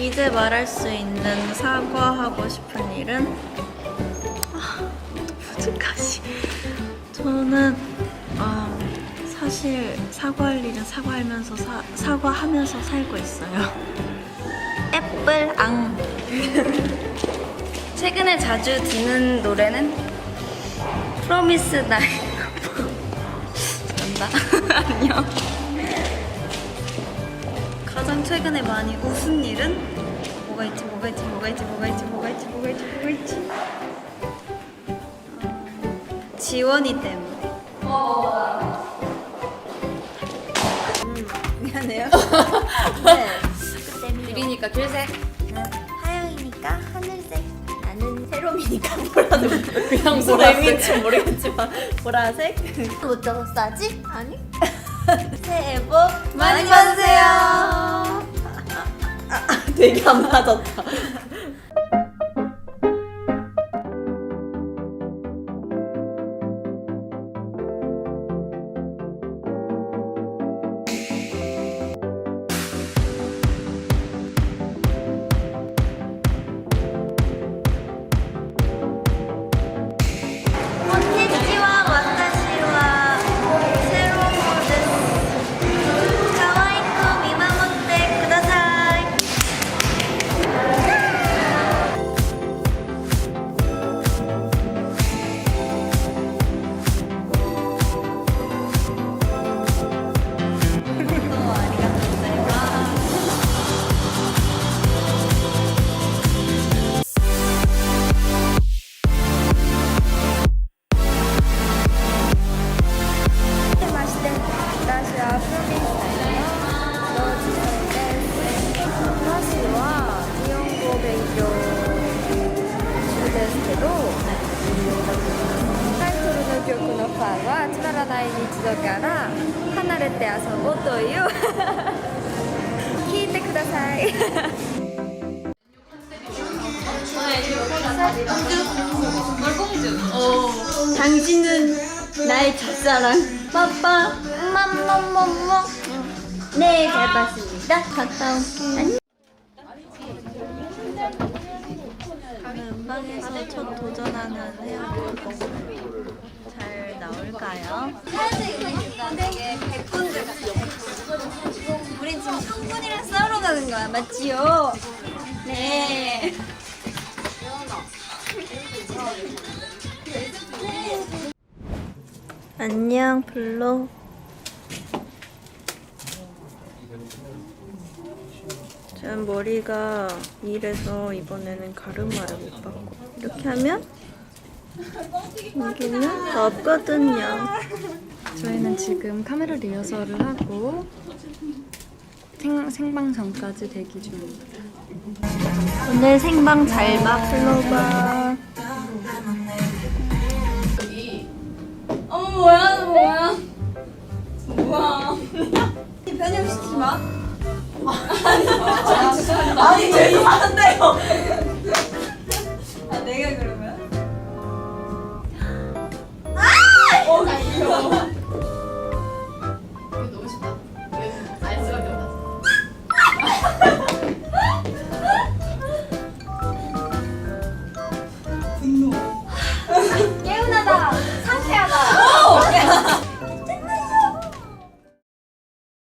이제 말할 수 있는 사과하고 싶은 일은 아, 부족하시. 저는 아, 사실 사과할 일은 사과하면서 사, 사과하면서 살고 있어요. 애플 앙. 최근에 자주 듣는 노래는 프로미스 나이 난다. 안녕. 가장 최근에 많이 웃은 일은 뭐가 있지? 뭐가 있지? 뭐가 있지? 뭐가 있지? 뭐가 있지? 뭐가 있지? 뭐가 있지? 어, 지원이 때문에. 미안해요. 네. 유리니까 길색 하영이니까 하늘색. 나는 세롬이니까 뭐라도 그냥 무슨 의미인지 모르겠지만 보라색. 못 적었어 아직? 아니? 새해 복 많이 받으세요. 되게 안 맞았다. 당신은 나의 첫사랑 빠빠. 맘맘맘맘. 네잘 봤습니다. 갔다 올게 음방에서 첫 도전하는 헤어컷 잘 나올까요? 우린 지금 성분이랑 싸우러 가는 거야. 맞지요? 네. 안녕 블로. 전 머리가 이래서 이번에는 가르마를 못 받고 이렇게 하면 여기는 없거든요. 저희는 지금 카메라 리허설을 하고 생, 생방송까지 대기 중입니다. 오늘 생방 잘 봐 플로바 어머 뭐야 뭐야. 뭐야. 변형시키지 마. 아니 죄송한데요 너무 쉽다. 이거 알 수밖에 분노.